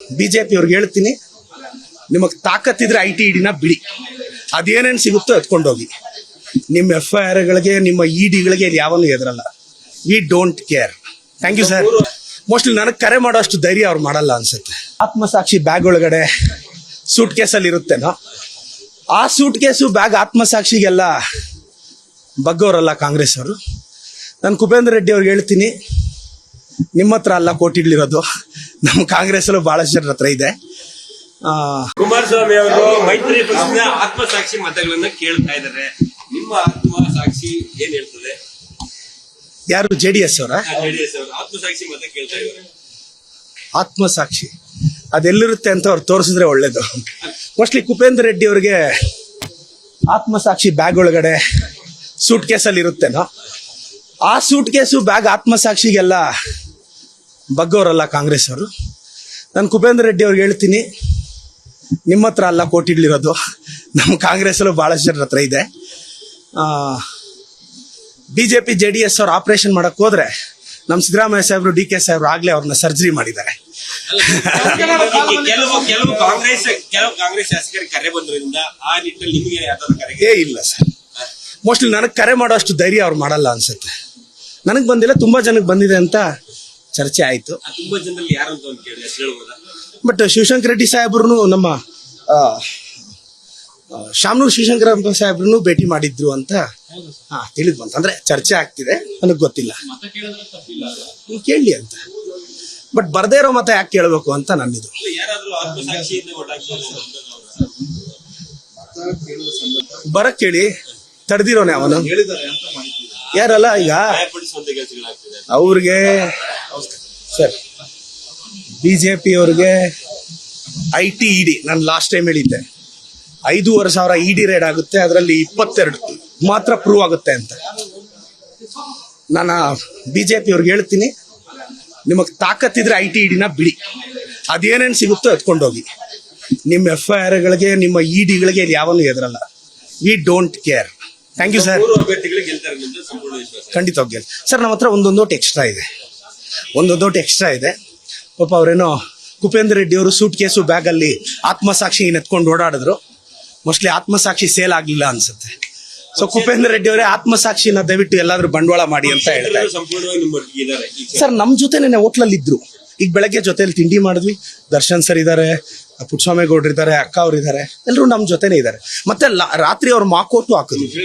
B J P ಅವ್ರಿಗೆ ಹೇಳ್ತೀನಿ, ನಿಮಗೆ ತಾಕತ್ತಿದ್ರೆ ಐ ಟಿ ಇಡಿನ ಬಿಡಿ. ಅದೇನೇನು ಸಿಗುತ್ತೋ ಎತ್ಕೊಂಡೋಗಿ. ನಿಮ್ಮ ಎಫ್ ಐ ಆರ್ಗಳಿಗೆ ನಿಮ್ಮ ಇ ಡಿಗಳಿಗೆ ಯಾವನು ಎದುರಲ್ಲ we don't care thank you sir mostly ನನಗೆ ಕರೆ ಮಾಡೋ ಅಷ್ಟು ಧೈರ್ಯ ಅವ್ರು ಮಾಡಲ್ಲ ಅನ್ಸುತ್ತೆ. ಆತ್ಮಸಾಕ್ಷಿ ಬ್ಯಾಗ್ ಒಳಗಡೆ ಸೂಟ್ ಕೇಸಲ್ಲಿ ಇರುತ್ತೇನೋ ಆ ಸೂಟ್ ಕೇಸು ಬ್ಯಾಗ್ ಆತ್ಮಸಾಕ್ಷಿಗೆಲ್ಲ ಬಗ್ಗೋರಲ್ಲ ಕಾಂಗ್ರೆಸ್ ಅವರು. ನಾನು ಕುಪೇಂದ್ರ ರೆಡ್ಡಿ ಅವ್ರಿಗೆ ಹೇಳ್ತೀನಿ, ನಿಮ್ಮ ಹತ್ರ ಅಲ್ಲ ಕೋಟಿಗಳಿರೋದು ನಮ್ಮ ಕಾಂಗ್ರೆಸ್ಸಲ್ಲೂ ಬಹಳಷ್ಟು ಜನರ ಹತ್ರ ಇದೆ. ಕುಮಾರಸ್ವಾಮಿ ಅವರು ಮೈತ್ರಿ ಪಕ್ಷದ ಆತ್ಮಸಾಕ್ಷಿ ಮತಗಳನ್ನ ಕೇಳ್ತಾ ಇದ್ದಾರೆ. ನಿಮ್ಮ ಆತ್ಮಸಾಕ್ಷಿ ಏನ್ ಹೇಳ್ತದೆ? ಯಾರು? ಜೆ ಡಿ ಎಸ್ ಅವರ? ಜೆಡಿಎಸ್ ಅವರು ಆತ್ಮಸಾಕ್ಷಿ ಮತ ಕೇಳ್ತಾ ಇದ್ದಾರೆ. ಆತ್ಮಸಾಕ್ಷಿ. ಅದೆಲ್ಲಿರುತ್ತೆ ಅಂತ ಅವ್ರು ತೋರಿಸಿದ್ರೆ ಒಳ್ಳೇದು. ಮೋಸ್ಟ್ಲಿ ಕುಪೇಂದ್ರ ರೆಡ್ಡಿ ಅವ್ರಿಗೆ ಆತ್ಮಸಾಕ್ಷಿ ಬ್ಯಾಗ್ ಒಳಗಡೆ ಸೂಟ್ ಕೇಸಲ್ಲಿ ಇರುತ್ತೇನೋ ಆ ಸೂಟ್ ಕೇಸು ಬ್ಯಾಗ್ ಆತ್ಮಸಾಕ್ಷಿಗೆಲ್ಲ ಬಗ್ಗೋರಲ್ಲ ಕಾಂಗ್ರೆಸ್ ಅವರು. ನಾನು ಕುಪೇಂದ್ರ ರೆಡ್ಡಿ ಅವ್ರಿಗೆ ಹೇಳ್ತೀನಿ ನಿಮ್ಮ ಹತ್ರ ಅಲ್ಲ ಕೋಟಿಗಳಿರೋದು ನಮ್ಮ ಕಾಂಗ್ರೆಸ್ಸಲ್ಲೂ ಭಾಳಷ್ಟು ಜನರ ಹತ್ರ ಇದೆ. B J P J D S ಅವ್ರು ಆಪರೇಷನ್ ಮಾಡಕ್ಕೆ ಹೋದ್ರೆ ನಮ್ಮ ಸಿದ್ದರಾಮಯ್ಯ ಸಾಹೇಬ್ರು ಡಿ ಕೆ ಸಾಹೇಬ್ರು ಆಗಲೇ ಅವ್ರನ್ನ ಸರ್ಜರಿ ಮಾಡಿದ್ದಾರೆ. ಕೆಲವು ಕೆಲವು ಕಾಂಗ್ರೆಸ್ ಕೆಲವು ಕಾಂಗ್ರೆಸ್ ಶಾಸಕರಿಗೆ ಕರೆ ಬಂದ್ರಿಂದ ಆ ನಿಟ್ಟಿನಲ್ಲಿ ನಿಮಗೆ ಯಾವ್ದಾದ್ರು ಕರೆಗೆ ಏ ಇಲ್ಲ ಸರ್. ಮೋಸ್ಟ್ಲಿ ನನಗೆ ಕರೆ ಮಾಡೋ ಅಷ್ಟು ಧೈರ್ಯ ಅವ್ರು ಮಾಡಲ್ಲ ಅನ್ಸುತ್ತೆ. ನನಗೆ ಬಂದಿಲ್ಲ ತುಂಬಾ ಜನಕ್ಕೆ ಬಂದಿದೆ ಅಂತ ಚರ್ಚೆ ಆಯ್ತು. ತುಂಬಾ ಜನರಲ್ಲಿ ಯಾರು ಅಂತ ಒಂದು ಕೇಳಿ ಹೆಸರು ಹೇಳ್ಬೋದಾ? ಬಟ್ ಶಿವಶಂಕರ ರೆಡ್ಡಿ ಸಾಹೇಬ್ರು ನಮ್ಮ ಶಾಮನೂರು ಶಿವಶಂಕರ ಸಾಹೇಬ್ರು ಭೇಟಿ ಮಾಡಿದ್ರು ಅಂತ ಹಾ ತಿಳಿದ್ ಬಂತು. ಅಂದ್ರೆ ಚರ್ಚೆ ಆಗ್ತಿದೆ ನನಗೆ ಗೊತ್ತಿಲ್ಲ. ಕೇಳಿ ಅಂತ. ಬಟ್ ಬರ್ದೇ ಇರೋ ಮತ ಯಾಕೆ ಕೇಳಬೇಕು ಅಂತ ನನ್ನಿದು. ಬರಕ್ ಕೇಳಿ ತಡೆದಿರೋನೆ ಅವನು. ಯಾರಲ್ಲ ಈಗ? ಅವ್ರಿಗೆ ಸರ್ ಬಿ ಜೆ ಪಿಯವ್ರಿಗೆ ಐ ಟಿ ಇಡಿ ನಾನು ಲಾಸ್ಟ್ ಟೈಮ್ ಹೇಳಿದ್ದೆ. ಐದೂವರೆ ಸಾವಿರ ಇ ಡಿ ರೇಡ್ ಆಗುತ್ತೆ ಅದರಲ್ಲಿ ಇಪ್ಪತ್ತೆರಡು ಮಾತ್ರ ಪ್ರೂವ್ ಆಗುತ್ತೆ ಅಂತ. ನಾನು ಬಿ ಜೆ ಪಿ ಅವ್ರಿಗೆ ಹೇಳ್ತೀನಿ ನಿಮಗೆ ತಾಕತ್ತಿದ್ರೆ ಐ ಟಿ ಇಡಿನ ಬಿಡಿ. ಅದೇನೇನು ಸಿಗುತ್ತೋ ಎತ್ಕೊಂಡೋಗಿ. ನಿಮ್ಮ ಎಫ್ ಐ ಆರ್ಗಳಿಗೆ ನಿಮ್ಮ ಇ ಡಿಗಳಿಗೆ ಯಾವನ್ನೂ ಎದುರಲ್ಲ we don't care thank you sir ಖಂಡಿತ ಹೋಗಿ ಸರ್ ನಮ್ಮ ಹತ್ರ ಒಂದೊಂದು ಓಟ್ ಎಕ್ಸ್ಟ್ರಾ ಇದೆ. ಒಂದೊಂದು ದೊಡ್ಡ ಎಕ್ಸ್ಟ್ರಾ ಇದೆ. ಪಾಪ ಅವರೇನೋ ಕುಪೇಂದ್ರ ರೆಡ್ಡಿ ಅವರು ಸೂಟ್ ಕೇಸು ಬ್ಯಾಗಲ್ಲಿ ಆತ್ಮಸಾಕ್ಷಿ ಎತ್ಕೊಂಡು ಓಡಾಡಿದ್ರು. ಮೋಸ್ಟ್ಲಿ ಆತ್ಮಸಾಕ್ಷಿ ಸೇಲ್ ಆಗಲಿಲ್ಲ ಅನ್ಸುತ್ತೆ. ಸೊ ಕುಪೇಂದ್ರ ರೆಡ್ಡಿ ಅವರೇ ಆತ್ಮಸಾಕ್ಷಿನ ದಯವಿಟ್ಟು ಎಲ್ಲಾದ್ರೂ ಬಂಡವಾಳ ಮಾಡಿ ಅಂತ ಹೇಳ್ತಾರೆ ಸರ್ ನಮ್ಮ ಜೊತೆನೆ ಹೋಟ್ಲಲ್ಲಿ ಇದ್ರು. ಈಗ ಬೆಳಗ್ಗೆ ಜೊತೆಲಿ ತಿಂಡಿ ಮಾಡಿದ್ವಿ. ದರ್ಶನ್ ಸರ್ ಇದ್ದಾರೆ ಪುಟ್ಟಸ್ವಾಮಿ ಗೌಡ್ರು ಇದ್ದಾರೆ ಅಕ್ಕ ಅವ್ರು ಇದ್ದಾರೆ ಎಲ್ಲರೂ ನಮ್ಮ ಜೊತೆನೇ ಇದ್ದಾರೆ ಮತ್ತೆ ರಾತ್ರಿ ಅವ್ರು ಮಾಕೋಟು ಹಾಕಿದ್ವಿ